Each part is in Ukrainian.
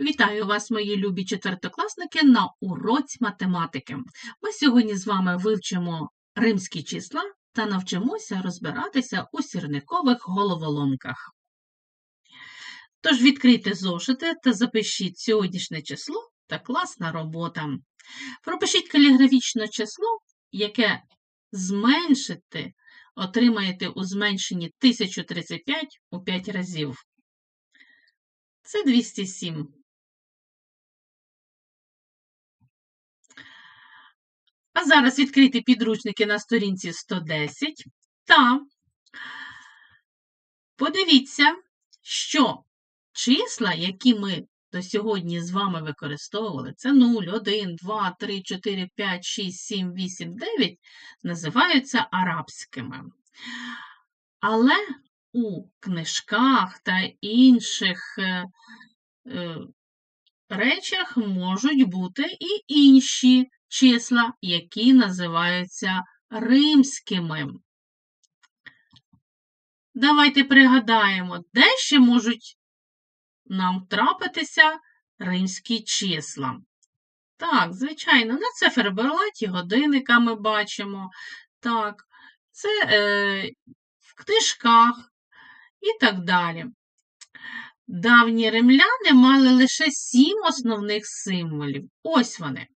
Вітаю вас, мої любі четвертокласники, на уроці математики. Ми сьогодні з вами вивчимо римські числа та навчимося розбиратися у сірникових головоломках. Тож відкрийте зошити та запишіть сьогоднішнє число та класна робота. Пропишіть каліграфічне число, яке зменшити отримаєте у зменшенні 1035 у 5 разів. Це 207. А зараз відкрийте підручники на сторінці 110 та. Подивіться, що числа, які ми до сьогодні з вами використовували, це 0, 1, 2, 3, 4, 5, 6, 7, 8, 9, називаються арабськими. Але у книжках та інших е, е, речах можуть бути і інші числа, які називаються римськими. Давайте пригадаємо, де ще можуть нам трапитися римські числа. Так, звичайно, на циферблаті годинника ми бачимо. Так, це е, в книжках і так далі. Давні римляни мали лише сім основних символів. Ось вони.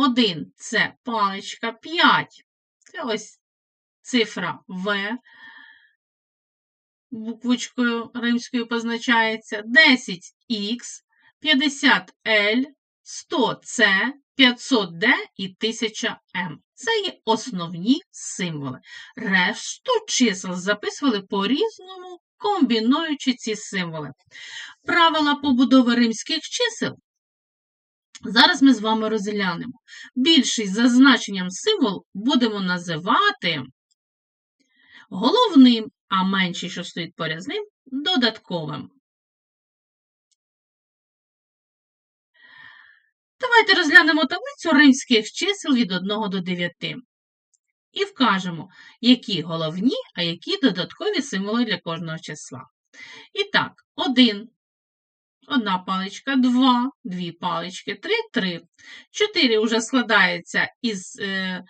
Один це паличка, 5 це ось цифра В, буквочкою римською позначається, 10х, 50L, 100C, 500D і 1000M. Це є основні символи. Решту чисел записували по-різному, комбінуючи ці символи. Правила побудови римських чисел зараз ми з вами розглянемо. Більшість за значенням символ будемо називати головним, а менший, що стоїть поряд з ним, додатковим. Давайте розглянемо таблицю римських чисел від 1 до 9 і вкажемо, які головні, а які додаткові символи для кожного числа. І так, 1 одна паличка, 2, дві палички, 3, 3. 4 вже складається із е,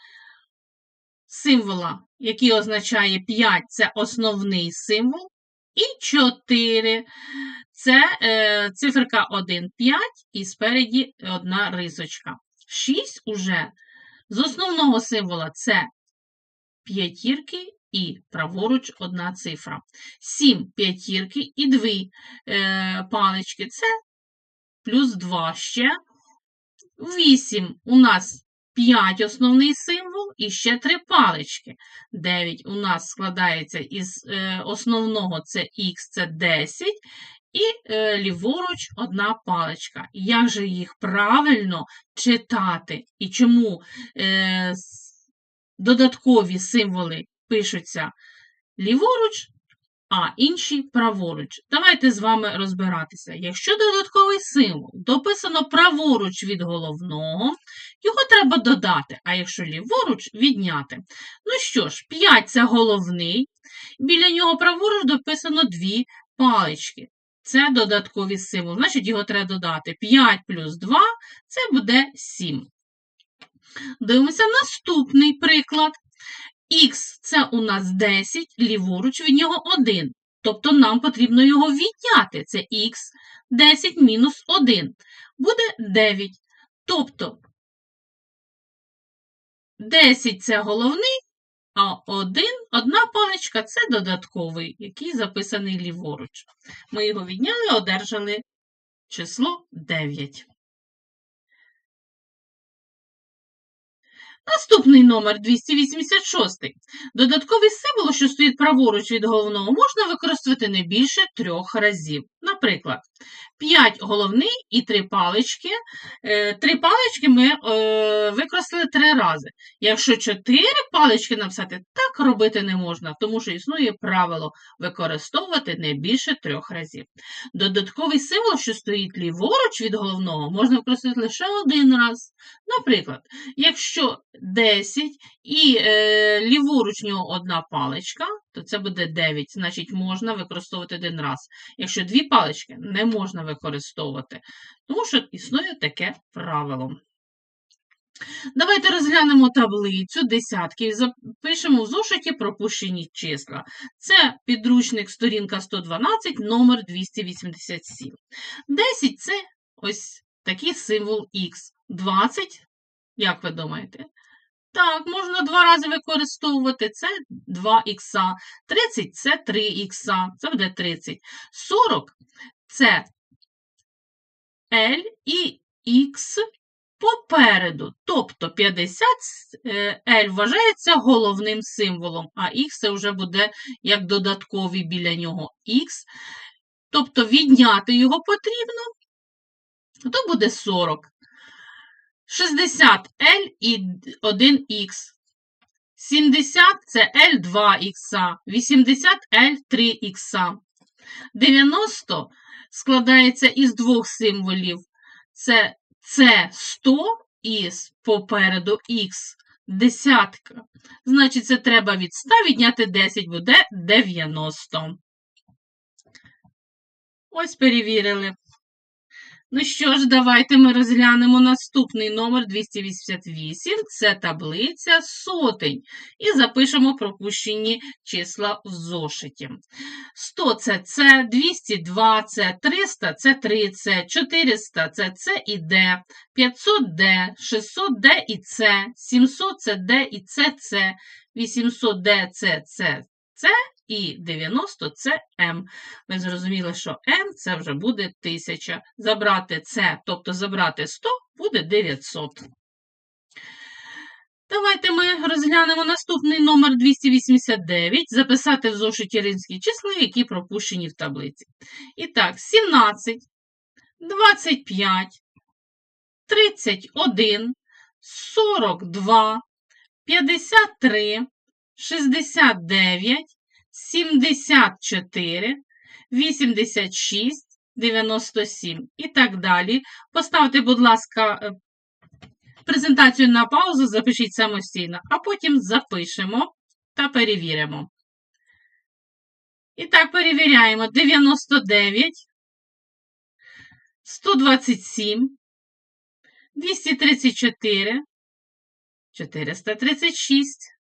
символа, який означає 5, це основний символ. І 4 це е, циферка 1, 5 і спереді одна рисочка. 6 уже з основного символа це п'ятірки і праворуч одна цифра. 7 п'ятірки і 2 е, палички це плюс 2 ще. 8 у нас 5 основний символ і ще 3 палички. 9 у нас складається із е, основного це х, це 10, і е, ліворуч одна паличка. Як же їх правильно читати? І чому е, додаткові символи пишуться ліворуч, а інші праворуч. Давайте з вами розбиратися. Якщо додатковий символ дописано праворуч від головного, його треба додати, а якщо ліворуч відняти. Ну що ж, 5 це головний, біля нього праворуч дописано дві палички. Це додатковий символ, значить його треба додати. 5 плюс 2 це буде 7. Дивимося наступний приклад. Х це у нас 10, ліворуч від нього 1. Тобто нам потрібно його відняти. Це х 10 мінус 1. Буде 9. Тобто 10 це головний, а 1, одна паличка це додатковий, який записаний ліворуч. Ми його відняли, одержали число 9. Наступний номер 286. Додатковий символ, що стоїть праворуч від головного, можна використати не більше трьох разів. Наприклад, 5 головний і 3 палички. Е, три палички ми е, використали 3 рази. Якщо 4 палички написати, так робити не можна, тому що існує правило використовувати не більше трьох разів. Додатковий символ, що стоїть ліворуч від головного, можна використати лише один раз. Наприклад, якщо 10 і е, ліворуч нього одна паличка, то це буде 9. Значить, можна використовувати один раз. Якщо дві палички, не можна використовувати, тому що існує таке правило. Давайте розглянемо таблицю десятки і запишемо в зошиті пропущені числа. Це підручник сторінка 112, номер 287. 10 це ось такий символ Х. 20, як ви думаєте? Так, можна два рази використовувати. Це 2х. 30 це 3х, це буде 30. 40 це L і Х попереду. Тобто 50 е, L вважається головним символом, а Х це вже буде як додатковий біля нього Х. Тобто відняти його потрібно, то буде 40. 60L і 1х. 70 це L2х, 80L 3х. 90 складається із двох символів. Це це 100 із попереду х десятка. Значить, це треба від 100 відняти 10 буде 90. Ось перевірили. Ну що ж, давайте ми розглянемо наступний номер 288. Це таблиця сотень. І запишемо пропущені числа в зошиті. 100 це С, 202 це 300 це 3 С, 400 це С і Д, 500 Д, 600 Д і С, 700 це Д і С, С, 800 Д, С, С, С і 90 це М. Ми зрозуміли, що М це вже буде 1000. Забрати це, тобто забрати 100, буде 900. Давайте ми розглянемо наступний номер 289, записати в зошиті римські числа, які пропущені в таблиці. І так, 17, 25, 31, 42, 53, 69, 74, 86, 97 і так далі. Поставте, будь ласка, е, презентацію на паузу, запишіть самостійно, а потім запишемо та перевіримо. І так, перевіряємо 99, 127, 234, 436,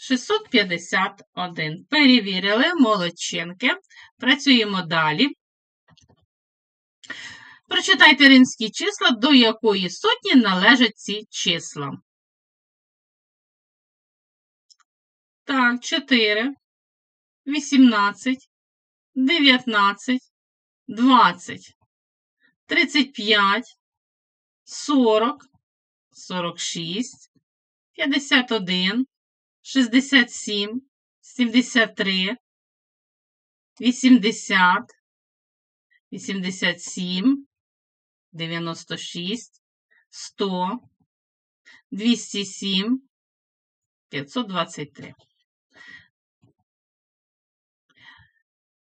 651. Перевірили молодчинки. Працюємо далі. Прочитайте римські числа, до якої сотні належать ці числа. Так, 4, 18, 19, 20, 35, 40, 46, 51, 67, 73, 80, 87, 96, 100, 207, 523.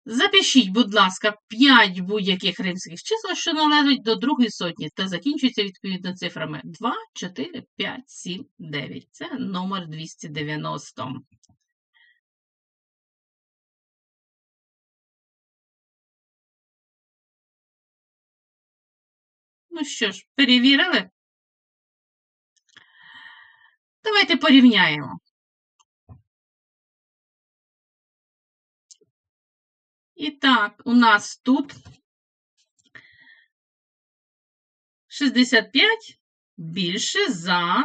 Запишіть, будь ласка, 5 будь-яких римських чисел, що належать до другої сотні, та закінчуються відповідно цифрами 2, 4, 5, 7, 9. Це номер 290. Ну що ж, перевірили? Давайте порівняємо. І так, у нас тут 65 більше за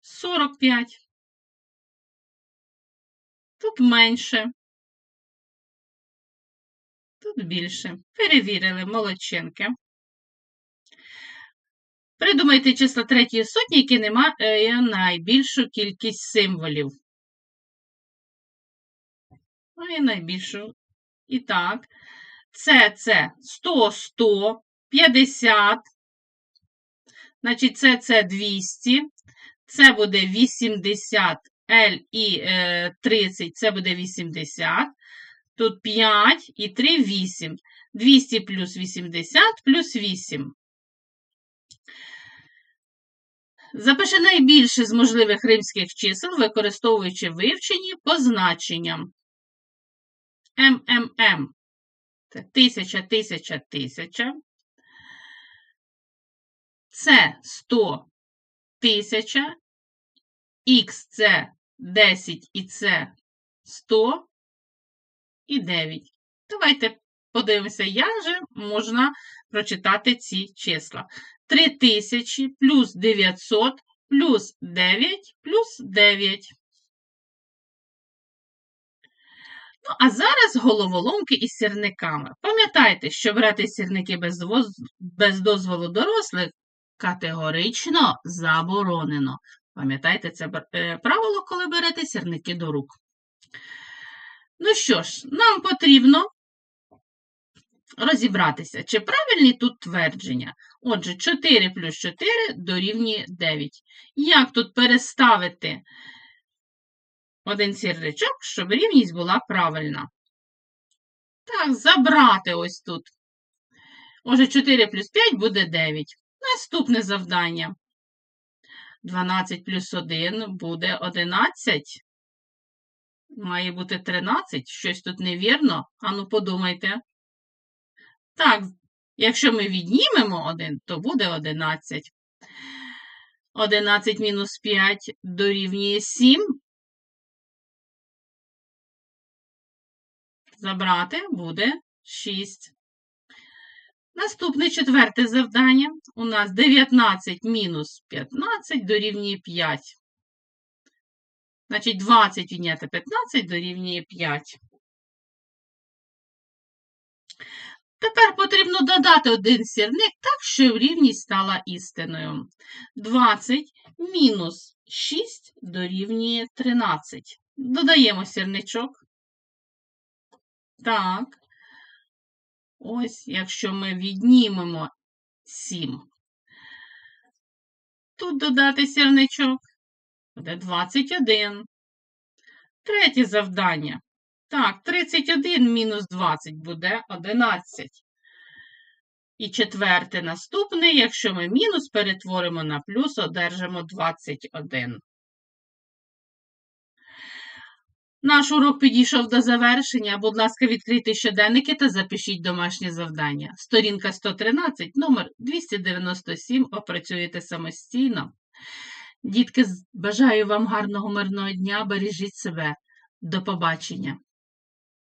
45. Тут менше. Тут більше. Перевірили молодчинки. Придумайте числа третьої сотні, які не мають найбільшу кількість символів. Ну і найбільшу. І так, це це 100, 100, 50. Значить, це це 200. Це буде 80, L і е, 30, це буде 80. Тут 5 і 3 8. 200 плюс 80 плюс 8. Запиши найбільше з можливих римських чисел, використовуючи вивчені позначення. МММ. Це тисяча, тисяча, тисяча. Це 100, тисяча. Х це 10 і це 100 і 9. Давайте подивимося, як же можна прочитати ці числа. 3000 плюс 900 плюс 9 плюс 9. Ну, а зараз головоломки із сірниками. Пам'ятайте, що брати сірники без, воз- без дозволу дорослих категорично заборонено. Пам'ятайте це е, правило, коли берете сірники до рук. Ну що ж, нам потрібно розібратися, чи правильні тут твердження. Отже, 4 плюс 4 дорівнює 9. Як тут переставити один сірничок, щоб рівність була правильна? Так, забрати ось тут. Отже, 4 плюс 5 буде 9. Наступне завдання. 12 плюс 1 буде 11. Має бути 13. Щось тут невірно. Ану, подумайте. Так, якщо ми віднімемо 1, то буде 11. 11 мінус 5 дорівнює 7. Забрати буде 6. Наступне четверте завдання. У нас 19 мінус 15 дорівнює 5. Значить, 20 відняти 15 дорівнює 5. Тепер потрібно додати один сірник так, щоб рівність стала істиною. 20 мінус 6 дорівнює 13. Додаємо сірничок. Так. Ось, якщо ми віднімемо 7. Тут додати сірничок. Буде 21. Третє завдання. Так, 31 мінус 20 буде 11. І четверте наступне, якщо ми мінус перетворимо на плюс, одержимо 21. Наш урок підійшов до завершення. Будь ласка, відкрийте щоденники та запишіть домашнє завдання. Сторінка 113, номер 297. Опрацюєте самостійно. Дітки, бажаю вам гарного мирного дня. Бережіть себе. До побачення.